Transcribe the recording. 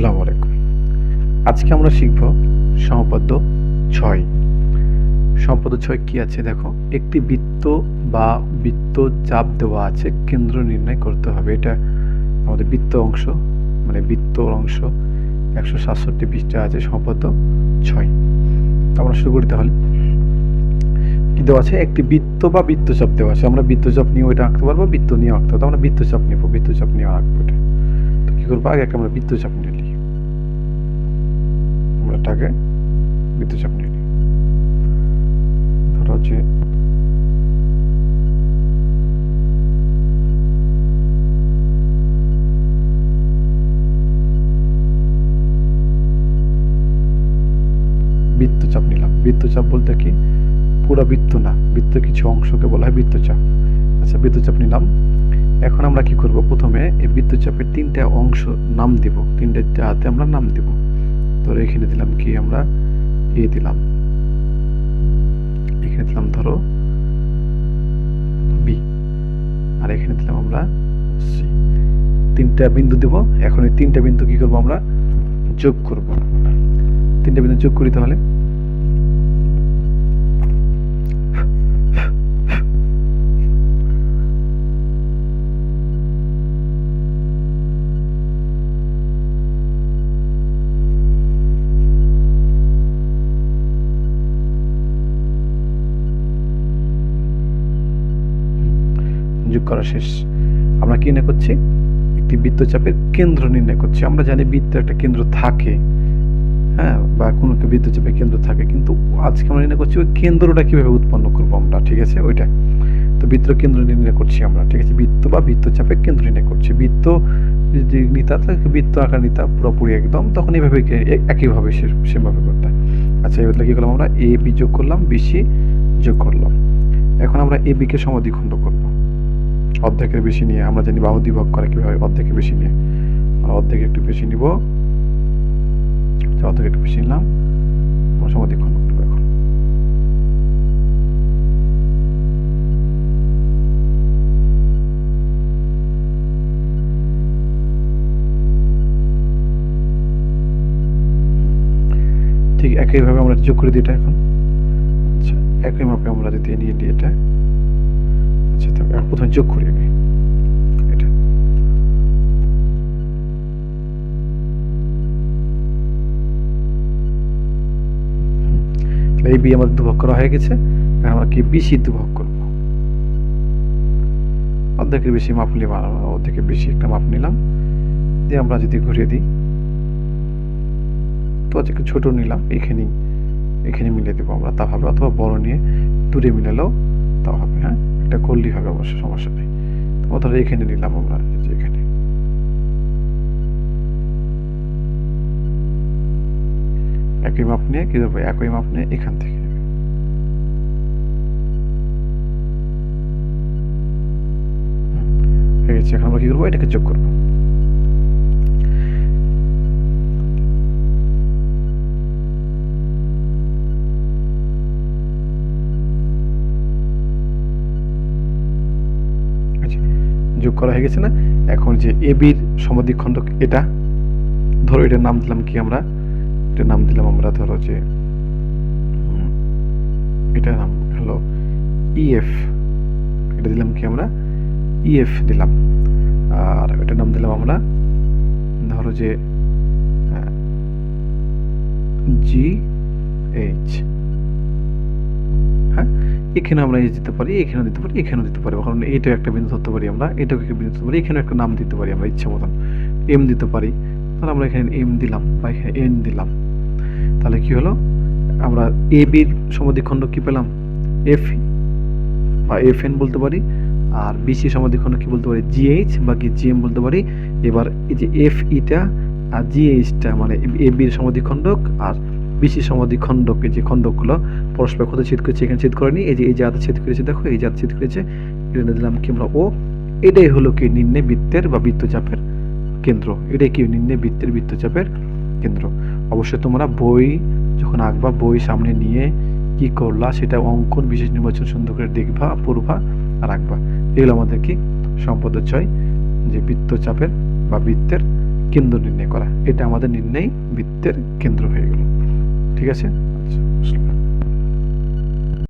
আসসালামু আলাইকুম। আজকে আমরা শিখব সমপদ্য ছয়। সমপদ্য ছয় কি আছে দেখো? একটি বৃত্ত বা বৃত্ত চাপ দেওয়া আছে, কেন্দ্র নির্ণয় করতে হবে। এটা আমাদের বৃত্ত অংশ মানে বৃত্তর অংশ। একশো সাতষট্টি পৃষ্ঠা আছে সমপদ্য ছয়। আমরা শুরু করি তাহলে। কি দেওয়া আছে? একটি বৃত্ত বা বৃত্তচাপ দেওয়া আছে। আমরা বৃত্তচাপ নিয়েও এটা আঁকতে পারব, বৃত্ত নিয়েও আঁকতে পারব আমরা বৃত্তচাপ নেব বৃত্তচাপ নিয়ে আঁকবো এটা। তো কী করব? আগে একটা আমরা বৃত্তচাপ নিয়ে এটাকে বৃত্তচাপ নিয়ে নিই। ধরো হচ্ছে বৃত্তচাপ নিলাম। বৃত্তচাপ বলতে কি? পুরো বৃত্ত না বৃত্ত কিছু অংশকে বলা হয় বৃত্তচাপ আচ্ছা বৃত্তচাপ নিলাম। এখন আমরা কি করব? প্রথমে এই বৃত্তচাপের তিনটা অংশ নাম দিব। তিনটে জাতে আমরা নাম দিব। ধরো এখানে দিলাম কি আমরা এ দিলাম। এখানে দিলাম ধরো বি। আর এখানে দিলাম আমরা সি। তিনটা বিন্দু দেব, এখন এই তিনটা বিন্দু কি করব আমরা যোগ করব। তিনটা বিন্দু যোগ করি তাহলে? যোগ করা শেষ। আমরা কি নির্ণয় করছি? একটি বৃত্তচাপের কেন্দ্র নির্ণয় করছি। আমরা জানি বৃত্তের একটা কেন্দ্র থাকে হ্যাঁ বা কোনো একটা বৃত্তচাপের কেন্দ্র থাকে, কিন্তু আজকে আমরা নির্ণয় করছি ওই কেন্দ্রটা কীভাবে উৎপন্ন করব আমরা, ঠিক আছে? ওইটা। তো বৃত্ত কেন্দ্র নির্ণয় করছি আমরা, ঠিক আছে? বৃত্ত বা বৃত্তচাপের কেন্দ্র নির্ণয় করছি। বৃত্ত যদি নিতা থাকে, বৃত্ত আকার নিতা পুরোপুরি একদম, তখন এইভাবে একইভাবে সেভাবে করতে আচ্ছা এবার কি করলাম আমরা? এ বি যোগ করলাম বিসি যোগ করলাম। এখন আমরা এ বিকে সমাধিখণ্ড করব। অর্ধেকের বেশি নিয়ে আমরা জানি বাহু দ্বিভাগ করে কীভাবে অর্ধেকের বেশি নিয়ে। আমরা অর্ধেক একটু বেশি নিব। আচ্ছা, অর্ধেক একটু বেশি নিলাম। আমরা সমাধিখণ্ড করব এখন। ঠিক একইভাবে আমরা যোগ করে দিই এটা এখন। আচ্ছা একই মাপে আমরা যদি নিয়ে দিই এটা। আচ্ছা তবে প্রথমে যোগ করি আমি। এটা। এই বি আমাদের দুভাগ করা হয়ে গেছে, এখন আমরা কি বিসি দুভাগ করব। অর্ধেকের বেশি মাপ আর অর্ধেকের বেশি একটা মাপ নিলাম। দিয়ে আমরা যদি ঘুরিয়ে দিই, তো আজকে ছোট নিলাম, এখানেই, এখানে মিলিয়ে দেবো আমরা তা হবে অথবা বড় নিয়ে দূরে মিলালেও তাও হবে হ্যাঁ? এটা করলেই হবে অবশ্য, সমস্যা নেই। ধরো এখানে নিলাম আমরা এখানে। একই মাপ নিয়ে কি করব একই মাপ নিয়ে এখান থেকে। হয়ে গেছে। এখন আমরা কি করব? এটাকে চোখ করব। যোগ করা হয়ে গেছে না? এখন যে এ বির সমাধিখণ্ডক এটা, ধরো এটার নাম দিলাম কি আমরা? এটার নাম দিলাম আমরা ধরো যে এটার নাম হলো ইএফ এটা দিলাম কি আমরা? ইএফ দিলাম। আর এটার নাম দিলাম আমরা, ধরো যে জি এইচ হ্যাঁ? এখানে আমরা এইচ দিতে পারি, এখানেও দিতে পারি, এখানেও দিতে পারি। কারণ এটাও একটা বিন্দু ধরতে পারি আমরা, এটাও একটা বিন্দু ধরতে পারি, এখানেও একটা নাম দিতে পারি আমরা ইচ্ছা মতন। এম দিতে পারি। তাহলে আমরা এখানে এম দিলাম বা এখানে এন দিলাম। তাহলে কি হলো? আমরা এ বির সমাধিখণ্ড কি পেলাম? এফ বা এফ এন বলতে পারি। আর বিসি সমাধিখণ্ড কি বলতে পারি? জিএইচ বা কি জিএম বলতে পারি। এবার এই যে এফ ইটা আর জিএইচটা মানে এ বির সমাধিখণ্ডক আর বিসি সমাধিখণ্ডক এই যে খণ্ডকগুলো পরস্পর কোথায় ছেদ করেছে, এখানে ছেদ করেনি, এই যে, এই জায়গাতে ছেদ করেছে, দেখো, এই জায়গাতে ছেদ করেছে এটা দিলাম কি আমরা, ও, এটাই হলো কি নিম্নে বৃত্তের বা বৃত্তচাপের কেন্দ্র, এটাই কি নিম্নে বৃত্তের বৃত্তচাপের কেন্দ্র। অবশ্যই তোমরা বই যখন আঁকবা, বই সামনে নিয়ে কি করলা, সেটা অঙ্কন, বিশেষ নির্বাচন সুন্দর করে দেখবা, পড়বা আর আঁকবা। এগুলো আমাদের কি সম্পদ ছয় যে বৃত্তচাপের বা বৃত্তের কেন্দ্র নির্ণয় করা। এটা আমাদের নির্ণয় বৃত্তের কেন্দ্র হয়ে গেল। ঠিক আছে? আচ্ছা